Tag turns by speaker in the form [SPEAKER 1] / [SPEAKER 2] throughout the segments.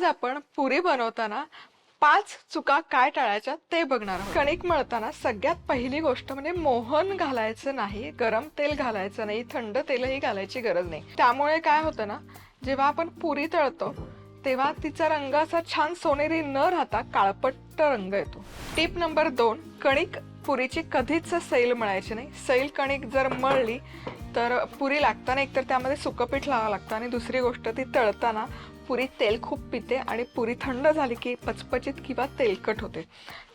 [SPEAKER 1] आज आपण पुरी बनवताना पाच चुका काय टाळायच्या ते बघणार आहोत. कणिक मळताना सगळ्यात पहिली गोष्ट म्हणजे मोहन घालायचं नाही गरम तेल घालायचं नाही थंड तेलही घालायची गरज नाही. त्यामुळे काय होतं ना जेव्हा आपण पुरी तळतो तेव्हा तिचा रंग असा छान सोनेरी न राहता काळपट्ट रंग येतो. टिप नंबर दोन कणिक पुरीची कधीच सैल मळायची नाही. सैल कणिक जर मळली तर पुरी लागताना एकतर त्यामध्ये सुकपीठ लावावं लागतं. आणि दुसरी गोष्ट ती तळताना पुरी तेल खूप पिते आणि पुरी थंड झाली की पचपचित किंवा तेलकट होते.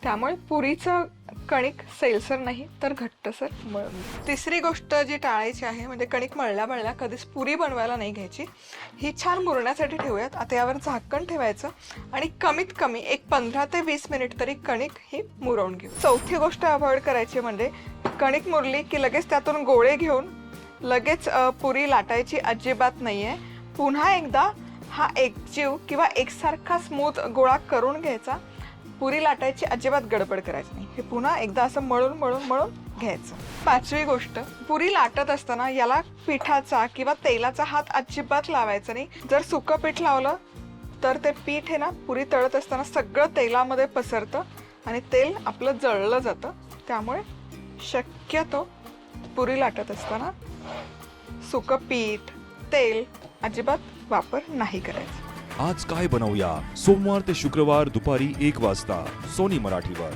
[SPEAKER 1] त्यामुळे पुरीचं कणिक सैलसर नाही तर घट्टसर मळ तिसरी गोष्ट जी टाळायची आहे म्हणजे कणिक मळल्या मळल्या कधीच पुरी बनवायला नाही घ्यायची. ही छान मुरण्यासाठी ठेवूयात. आता यावर झाकण ठेवायचं आणि कमीत कमी एक पंधरा ते वीस मिनिट तरी कणिक ही मुरवून घेऊ. चौथी गोष्ट अवॉइड करायची म्हणजे कणिक मुरली की लगेच त्यातून गोळे घेऊन लगेच पुरी लाटायची अजिबात नाही आहे पुन्हा एकदा हा एकजीव किंवा एकसारखा स्मूथ गोळा करून घ्यायचा. पुरी लाटायची अजिबात गडबड करायची नाही. हे पुन्हा एकदा असं मळून मळून मळून घ्यायचं. पाचवी गोष्ट पुरी लाटत असताना याला पिठाचा किंवा तेलाचा हात अजिबात लावायचा नाही. जर सुकं पीठ लावलं तर ते पीठ आहे ना पुरी तळत असताना सगळं तेलामध्ये पसरतं आणि तेल आपलं जळलं जातं. त्यामुळे शक्यतो पुरी लाटत असताना सुकं पीठ तेल अजिबात वापर नाही करायचा.
[SPEAKER 2] आज काय बनवूया? सोमवार ते शुक्रवार दुपारी एक वाजता. सोनी मराठीवर.